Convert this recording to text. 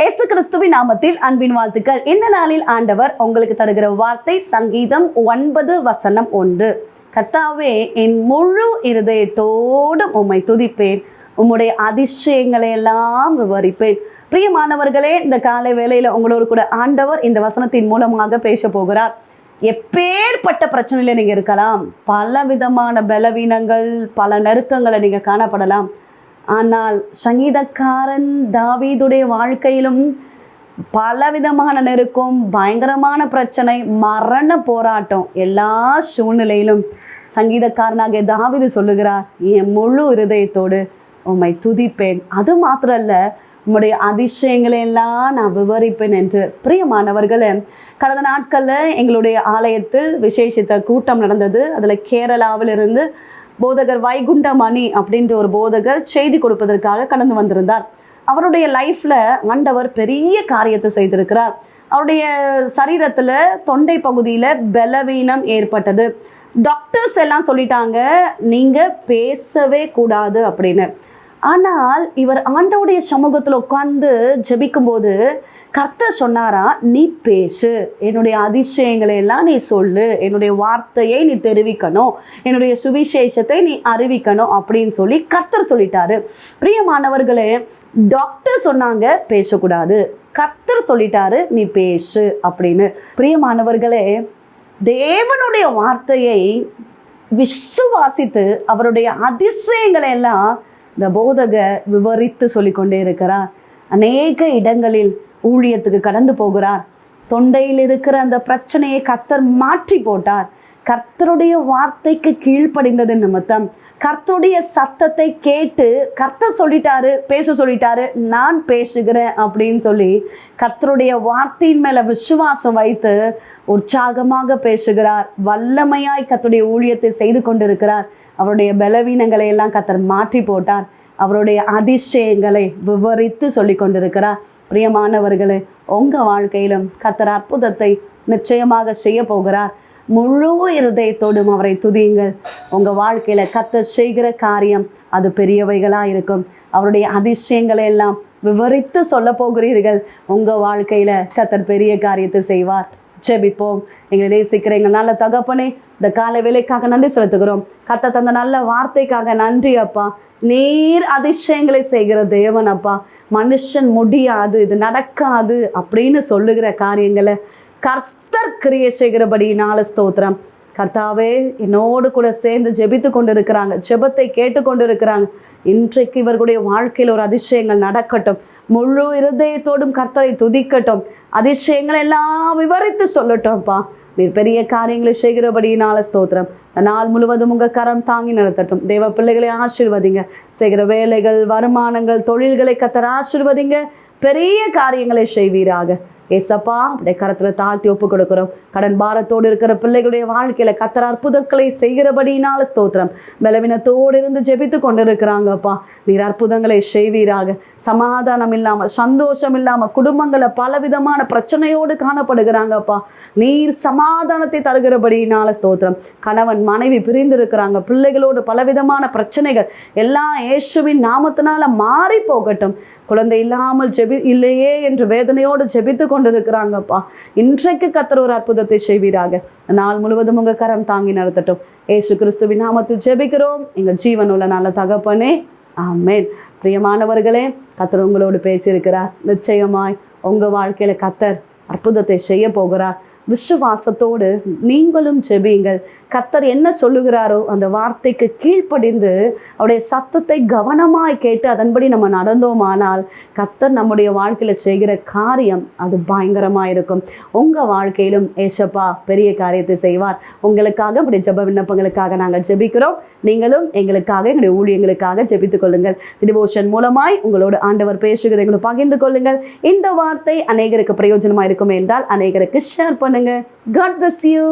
இயேசு கிறிஸ்துவின் நாமத்தில் அன்பின் வாழ்த்துக்கள். இந்த நாளில் ஆண்டவர் உங்களுக்கு தருகிற வார்த்தை சங்கீதம் ஒன்பது வசனம் ஒன்று. கர்த்தாவே என் முழு இருதயத்தோடும் உம்மை துதிப்பேன். உம்முடைய அதிசயங்களை எல்லாம் விவரிப்பேன். பிரியமானவர்களே இந்த காலை வேளையில் உங்களோடு கூட ஆண்டவர் இந்த வசனத்தின் மூலமாக பேச போகிறார். எப்பேற்பட்ட பிரச்சனையில் நீங்கள் இருக்கலாம். பல விதமான பலவீனங்கள் பல நெருக்கங்களை நீங்கள் காணப்படலாம். ஆனால் சங்கீதக்காரன் தாவீதுடைய வாழ்க்கையிலும் பலவிதமான நெருக்கம் பயங்கரமான பிரச்சனை மரண போராட்டம் எல்லா சூழ்நிலையிலும் சங்கீதக்காரனாகிய தாவீது சொல்லுகிறார் என் முழு இருதயத்தோடு உம்மை துதிப்பேன். அது மாத்திரம் அல்ல உம்முடைய அதிசயங்களை எல்லாம் நான் விவரிப்பேன் என்று. பிரியமானவர்களே கடந்த நாட்களில் எங்களுடைய ஆலயத்தில் விசேஷித்த கூட்டம் நடந்தது. அதில் கேரளாவிலிருந்து போதகர் வைகுண்டமணி அப்படின்ற ஒரு போதகர் செய்தி கொடுப்பதற்காக கடந்து வந்திருந்தார். அவருடைய லைஃப்பில் ஆண்டவர் பெரிய காரியத்தை செய்திருக்கிறார். அவருடைய சரீரத்தில் தொண்டை பகுதியில் பலவீனம் ஏற்பட்டது. டாக்டர்ஸ் எல்லாம் சொல்லிட்டாங்க நீங்கள் பேசவே கூடாது அப்படின்னு. ஆனால் இவர் ஆண்டவுடைய சமூகத்தில் உட்கார்ந்து ஜெபிக்கும்போது கர்த்தர் சொன்னாரா நீ பேசு. என்னுடைய அதிசயங்களை எல்லாம் நீ சொல்லு. என்னுடைய வார்த்தையை நீ தெரிவிக்கணும். என்னுடைய சுவிசேஷத்தை நீ அறிவிக்கணும். அப்படின்னு சொல்லி கர்த்தர் சொல்லிட்டாரு. பிரியமானவர்களே டாக்டர் சொன்னாங்க பேசக்கூடாது. கர்த்தர் சொல்லிட்டாரு நீ பேசு. அப்படின்னு. பிரியமானவர்களே தேவனுடைய வார்த்தையை விசுவாசித்து அவருடைய அதிசயங்களை எல்லாம் இந்த போதகர் விவரித்து சொல்லிக்கொண்டே இருக்கிறார். அநேக இடங்களில் ஊழியத்துக்கு கடந்து போகிறார். தொண்டையில் இருக்கிற அந்த பிரச்சனையை கர்த்தர் மாற்றி போட்டார். கர்த்தருடைய வார்த்தைக்கு கீழ்ப்படிந்தது நிமித்தம் கர்த்தருடைய சத்தத்தை கேட்டு கர்த்தர் சொல்லிட்டாரு பேச சொல்லிட்டாரு நான் பேசுகிறேன் அப்படின்னு சொல்லி கர்த்தருடைய வார்த்தையின் மேல விசுவாசம் வைத்து உற்சாகமாக பேசுகிறார். வல்லமையாய் கர்த்தருடைய ஊழியத்தை செய்து கொண்டிருக்கிறார். அவருடைய பலவீனங்களை எல்லாம் கர்த்தர் மாற்றி போட்டார். அவருடைய அதிசயங்களை விவரித்து சொல்லி கொண்டிருக்கிறார் பிரியமானவர்களே உங்கள் வாழ்க்கையிலும் கர்த்தர் அற்புதத்தை நிச்சயமாக செய்ய போகிறார். முழு இருதயத்தோடும் அவரை துதியுங்கள். உங்கள் வாழ்க்கையில் கத்தர் செய்கிற காரியம் அது பெரியவைகளாக இருக்கும். அவருடைய அதிசயங்களை எல்லாம் விவரித்து சொல்ல போகிறீர்கள். உங்கள் வாழ்க்கையில் கத்தர் பெரிய காரியத்தை செய்வார். ஜெபிப்போம். எங்களை நேசிக்கிற எங்கள் நல்ல தகப்பனே இந்த கால வேலைக்காக நன்றி செலுத்துகிறோம். கத்த தந்த நல்ல வார்த்தைக்காக நன்றி அப்பா. நீர் அதிசயங்களை செய்கிற தேவன் அப்பா. மனுஷன் முடியாது இது நடக்காது அப்படின்னு சொல்லுகிற காரியங்களை கர்த்தர் கிரிய செய்கிறபடியினால ஸ்தோத்திரம். கர்த்தாவே என்னோடு கூட சேர்ந்து ஜெபித்து கொண்டு இருக்கிறாங்க ஜெபத்தை கேட்டு கொண்டு இருக்கிறாங்க இன்றைக்கு இவர்களுடைய வாழ்க்கையில் ஒரு அதிசயங்கள் நடக்கட்டும். முழு இருதயத்தோடும் கர்த்தரை துதிக்கட்டும். அதிசயங்கள் எல்லாம் விவரித்து சொல்லட்டும்ப்பா. நீர் பெரிய காரியங்களை செய்கிறபடியினால ஸ்தோத்திரம். நாள் முழுவதும் உங்க கரம் தாங்கி நடத்தட்டும். தெய்வ பிள்ளைகளை ஆசிர்வதிங்க. செய்கிற வேலைகள் வருமானங்கள் தொழில்களை கத்தர் ஆசிர்வதிங்க. பெரிய காரியங்களை செய்வீராக. ஏசப்பா உடைய கரத்தில் தாழ்த்தி ஒப்பு கொடுக்குறோம் கடன் பாரத்தோடு இருக்கிற பிள்ளைகளுடைய வாழ்க்கையில் கத்தர் அற்புதங்களை செய்கிறபடினால ஸ்தோத்திரம். பலவீனத்தோடு இருந்து ஜெபித்து கொண்டிருக்கிறாங்கப்பா. நீர் அற்புதங்களை செய்வீராக. சமாதானம் இல்லாமல் சந்தோஷம் இல்லாமல் குடும்பங்களை பலவிதமான பிரச்சனையோடு காணப்படுகிறாங்கப்பா. நீர் சமாதானத்தை தருகிறபடினால ஸ்தோத்திரம். கணவன் மனைவி பிரிந்திருக்கிறாங்க. பிள்ளைகளோடு பலவிதமான பிரச்சனைகள் எல்லாம் இயேசுவின் நாமத்தினால மாறி போகட்டும். குழந்தை இல்லாமல் ஜெபி இல்லையே என்று வேதனையோடு ஜெபித்து கொண்டிருக்கிறாங்கப்பா. இன்றைக்கு கத்தர் ஒரு அற்புதத்தை செய்வீராக. நாள் முழுவதும் உங்கள் கரம் தாங்கி நடத்தட்டும். ஏசு கிறிஸ்துவின் நாமத்தில் ஜெபிக்கிறோம். எங்கள் ஜீவன் உள்ள நல்ல தகப்பனே ஆமேன். பிரியமானவர்களே கத்தர் உங்களோடு பேசியிருக்கிறார். நிச்சயமாய் உங்கள் வாழ்க்கையில் கத்தர் அற்புதத்தை செய்ய போகிறார். விசுவாசத்தோடு நீங்களும் ஜெபியுங்கள். கர்த்தர் என்ன சொல்லுகிறாரோ அந்த வார்த்தைக்கு கீழ்ப்படிந்து அவருடைய சத்தத்தை கவனமாய் கேட்டு அதன்படி நம்ம நடந்தோமானால் கர்த்தர் நம்முடைய வாழ்க்கையில் செய்கிற காரியம் அது பயங்கரமாக இருக்கும் உங்கள் வாழ்க்கையிலும் ஏசப்பா பெரிய காரியத்தை செய்வார். உங்களுக்காக இப்படி ஜெப விண்ணப்பங்களுக்காக நாங்கள் ஜெபிக்கிறோம். நீங்களும் எங்களுக்காக எங்களுடைய ஊழியங்களுக்காக ஜெபித்துக் கொள்ளுங்கள். டிவோஷன் மூலமாய் உங்களோடு ஆண்டவர் பேசுகிறதை எங்களோட பகிர்ந்து கொள்ளுங்கள். இந்த வார்த்தை அநேகருக்கு பிரயோஜனமாக இருக்கும் என்றால் அநேகருக்கு ஷேர் பண்ணுங்கள் காட் பிளஸ் யூ